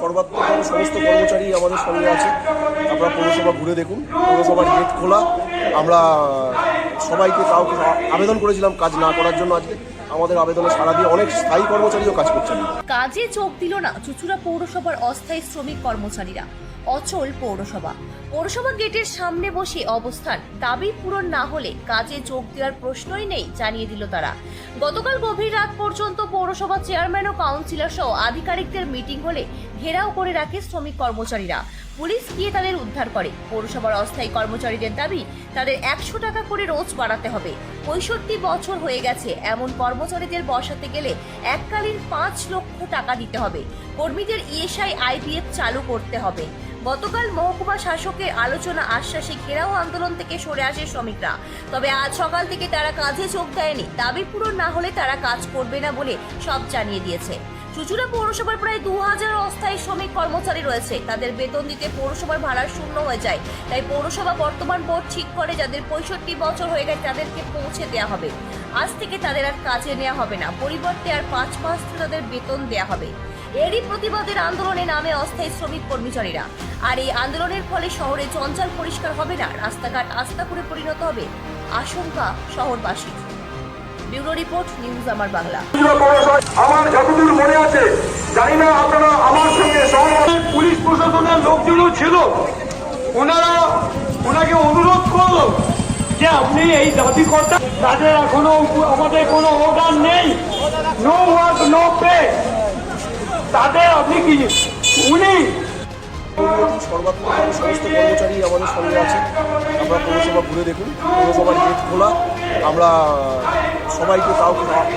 সর্বাত্মকভাবে সমস্ত কর্মচারী আমাদের সঙ্গে আছে। আপনারা পৌরসভা ঘুরে দেখুন। পৌরসভার গেট খোলা। আমরা সবাইকে কাউকে আবেদন করেছিলাম কাজ না করার জন্য আজকে। আমাদের আবেদনে সারা দিয়ে অনেক স্থায়ী কর্মচারীও কাজ করছেন। কাজে যোগ দিল না চুচুড়া পৌরসভার অস্থায়ী শ্রমিক কর্মচারীরা। অচল পৌরসভা। পৌরসভা গেটের সামনে বসে অবস্থান। দাবি পূরণ না হলে কাজে যোগ দেওয়ার প্রশ্নই নেই, জানিয়ে দিল তারা। গতকাল গভীর রাত পর্যন্ত পৌরসভা চেয়ারম্যান ও কাউন্সিলর সহ আধিকারিকদের মিটিং হলে ঘেরাও করে রাখে শ্রমিক কর্মচারীরা। পুলিশ গিয়ে তাদের উদ্ধার করে। পৌরসভার অস্থায়ী কর্মচারীদের দাবি, তাদের একশো টাকা করে রোজ বাড়াতে হবে। পঁয়ষট্টি বছর হয়ে গেছে, এমন কর্মচারীদের বসাতে গেলে এককালীন পাঁচ লক্ষ টাকা দিতে হবে। কর্মীদের ইএসআই আইপিএফ চালু করতে হবে। গতকাল মহকুমা শাসকের আলোচনা আশ্বাসে ঘেরাও আন্দোলন থেকে সরে আসে শ্রমিকরা। তবে আজ সকাল থেকে তারা কাজে চোখ দেয়নি। দাবি পূরণ না হলে তারা কাজ করবে না বলে সব জানিয়ে দিয়েছে। চুচুড়া পৌরসভার প্রায় দু হাজার অস্থায়ী শ্রমিক কর্মচারী রয়েছে। তাদের বেতন দিতে পৌরসভার ভাড়া শূন্য হয়ে যায়। তাই পৌরসভা বর্তমান বোর্ড ঠিক করে যাদের পঁয়ষট্টি বছর হয়ে গেছে তাদেরকে পৌঁছে দেওয়া হবে। আজ থেকে তাদের আর কাজে নেওয়া হবে না। পরিবর্তে আর পাঁচ মাস তাদের বেতন দেওয়া হবে। এরই প্রতিবাদের আন্দোলনে নামে অস্থায়ী শ্রমিক কর্মচারীরা। আর এই আন্দোলনের ফলে শহরে জঞ্জাল পরিষ্কার হবে না। রাস্তাঘাট আস্থা করে পরিণত হবে। আশঙ্কা শহরবাসীর। ব্যুরো রিপোর্ট, নিউজ আমার বাংলা। আমার যতদূর মনে আছে, জানি না আপনারা আমার সঙ্গে পুলিশ প্রশাসনের লোকজনও ছিল। ওনারা ওনাকে অনুরোধ করল যে আপনি এই দাবি কর্তা তাদের এখনও আমাদের কোনো অর্ডার নেই। নো ওয়ার্ক নো পে তাদের আপনি কি উনি সর্বাত্মকভাবে সমস্ত কর্মচারী আমাদের সঙ্গে আছে আমরা পৌরসভা ঘুরে দেখুন, পৌরসভার গেট খোলা। আমরা সবাইকে তাও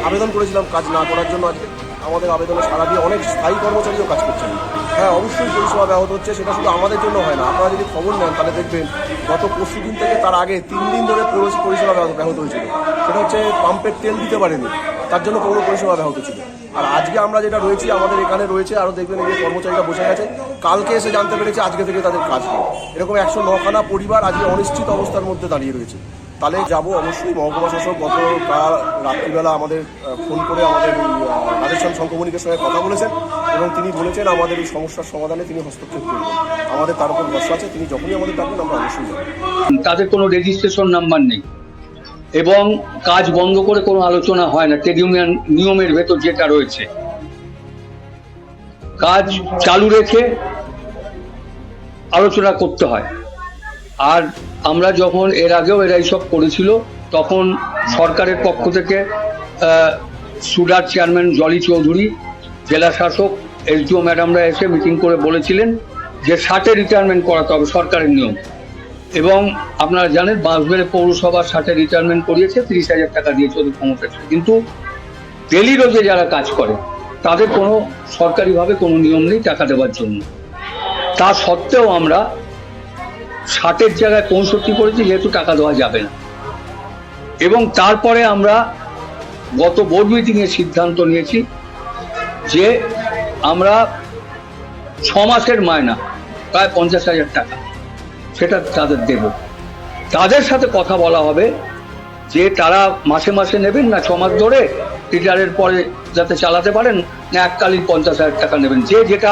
আবেদন করেছিলাম কাজ না করার জন্য আজকে। আমাদের আবেদনে সারা দিয়ে অনেক স্থায়ী কর্মচারীও কাজ করছেন। হ্যাঁ অবশ্যই পরিষেবা ব্যাহত হচ্ছে, সেটা শুধু আমাদের জন্য হয় না। আপনারা যদি খবর নেন, তাহলে দেখবেন গত পরশু দিন থেকে তার আগে তিন দিন ধরে পৌর পরিষেবা ব্যাহত হয়েছিল। সেটা হচ্ছে পাম্পের তেল দিতে পারেনি। তার জন্য পৌর পরিষেবা ব্যাহত ছিল। আর আজকে আমরা যেটা রয়েছি, আমাদের এখানে রয়েছে আরও দেখবেন এই কর্মচারীরা বসে গেছে। কালকে এসে জানতে পেরেছে আজকে থেকে তাদের কাজ নেই এরকম একশো নখানা পরিবার আজকে অনিশ্চিত অবস্থার মধ্যে দাঁড়িয়ে রয়েছে। তাহলে যাব অবশ্যই মহকুমা শাসক গত কাল রাত্রিবেলা আমাদের ফোন করে আমাদের রাজস্থান সংক্রমণিকের সঙ্গে কথা বলেছেন এবং তিনি বলেছেন আমাদের এই সমস্যার সমাধানে তিনি হস্তক্ষেপ করবেন। আমাদের তার উপর ভরসা আছে, তিনি যখনই আমাদের ডাকবেন, আমরা অবশ্যই যাব। তাদের কোনো রেজিস্ট্রেশন নাম্বার নেই। এবং কাজ বন্ধ করে কোনো আলোচনা হয় না, ট্রেড ইউনিয়ন নিয়মের ভেতর যেটা রয়েছে। কাজ চালু রেখে আলোচনা করতে হয়। আর আমরা যখন এর আগেও এরা এইসব করেছিল, তখন সরকারের পক্ষ থেকে সুডার চেয়ারম্যান জলি চৌধুরী, জেলা শাসক এসডিও ম্যাডামরা এসে মিটিং করে বলেছিলেন যে ষাটে রিটায়ারমেন্ট করাতে হবে সরকারের নিয়ম। এবং আপনারা জানেন বাঁশবেড়ে পৌরসভা ষাটে রিটায়ারমেন্ট করিয়েছে, তিরিশ হাজার টাকা দিয়েছে ওদের ক্ষমতা ছিল। কিন্তু ডেলি রোজে যারা কাজ করে, তাদের কোনো সরকারিভাবে কোনো নিয়ম নেই টাকা দেওয়ার জন্য। তা সত্ত্বেও আমরা ষাটের জায়গায় পঁয়ষট্টি করেছি, যেহেতু টাকা দেওয়া যাবে না। এবং তারপরে আমরা গত বোর্ড মিটিংয়ে সিদ্ধান্ত নিয়েছি যে আমরা ছ মাসের মায়না প্রায় পঞ্চাশ হাজার টাকা। সেটা তাদের দেব তাদের সাথে কথা বলা হবে, যে তারা মাসে মাসে নেবেন না, ছমাস ধরে রিটায়ারের পরে যাতে চালাতে পারেন, না এককালীন পঞ্চাশ হাজার টাকা নেবেন। যে যেটা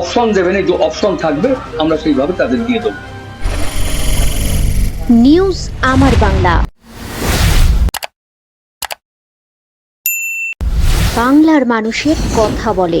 অপশন দেবেন, এই যে অপশন থাকবে, আমরা সেইভাবে তাদের দিয়ে দেবো। নিউজ আমার বাংলা। বাংলার মানুষের কথা বলে।